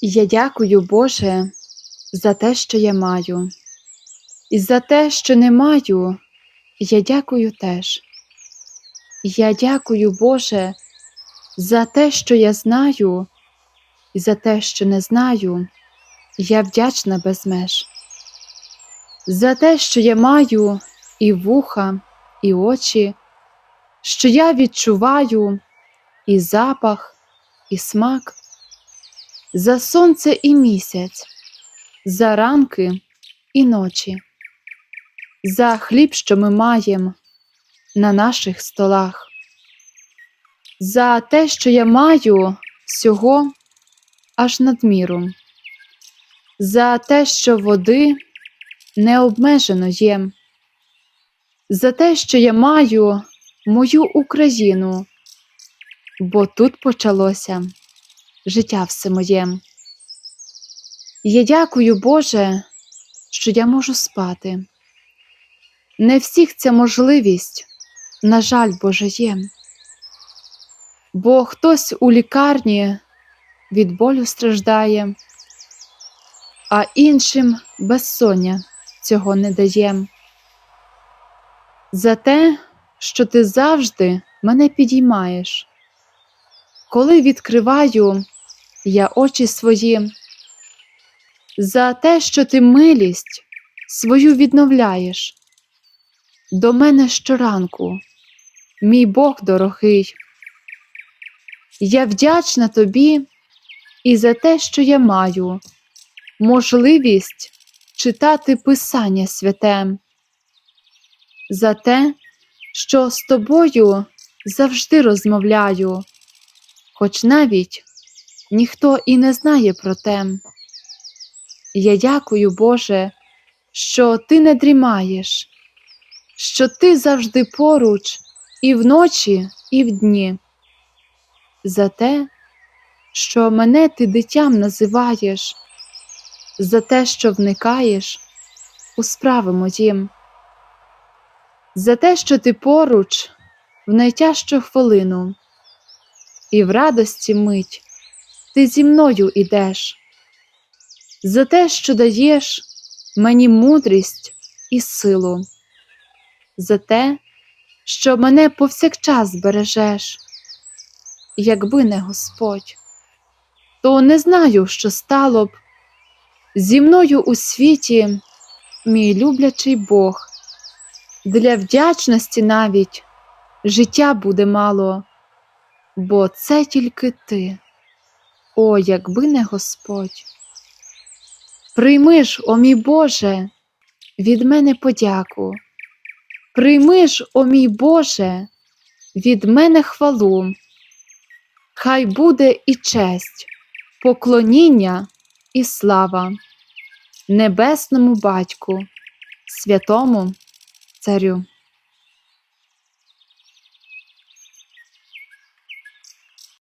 Я дякую, Боже, за те, що я маю, і за те, що не маю, я дякую теж. Я дякую, Боже, за те, що я знаю, і за те, що не знаю, я вдячна без меж. За те, що я маю і вуха, і очі, що я відчуваю і запах, і смак, за сонце і місяць, за ранки і ночі, за хліб, що ми маємо на наших столах, за те, що я маю всього аж надміру, за те, що води необмежено є, за те, що я маю мою Україну, бо тут почалося життя все моє. Я дякую, Боже, що я можу спати. Не всіх ця можливість, на жаль, Боже, є. Бо хтось у лікарні від болю страждає, а іншим безсоння цього не дає. За те, що ти завжди мене підіймаєш. Коли відкриваю я очі свої, за те, що ти милість свою відновляєш. До мене щоранку, мій Бог дорогий. Я вдячна тобі і за те, що я маю можливість читати Писання святе, за те, що з тобою завжди розмовляю, хоч навіть ніхто і не знає про те. Я дякую, Боже, що ти не дрімаєш, що ти завжди поруч і вночі, і вдні, за те, що мене ти дитям називаєш, за те, що вникаєш у справи моїм, за те, що ти поруч в найтяжчу хвилину, і в радості мить ти зі мною ідеш, за те, що даєш мені мудрість і силу, за те, що мене повсякчас бережеш, якби не Господь, то не знаю, що стало б зі мною у світі, мій люблячий Бог. Для вдячності навіть життя буде мало, бо це тільки ти, о, якби не Господь. Прийми ж, о мій Боже, від мене подяку, прийми ж, о мій Боже, від мене хвалу, хай буде і честь, поклоніння і слава небесному Батьку, святому Царю.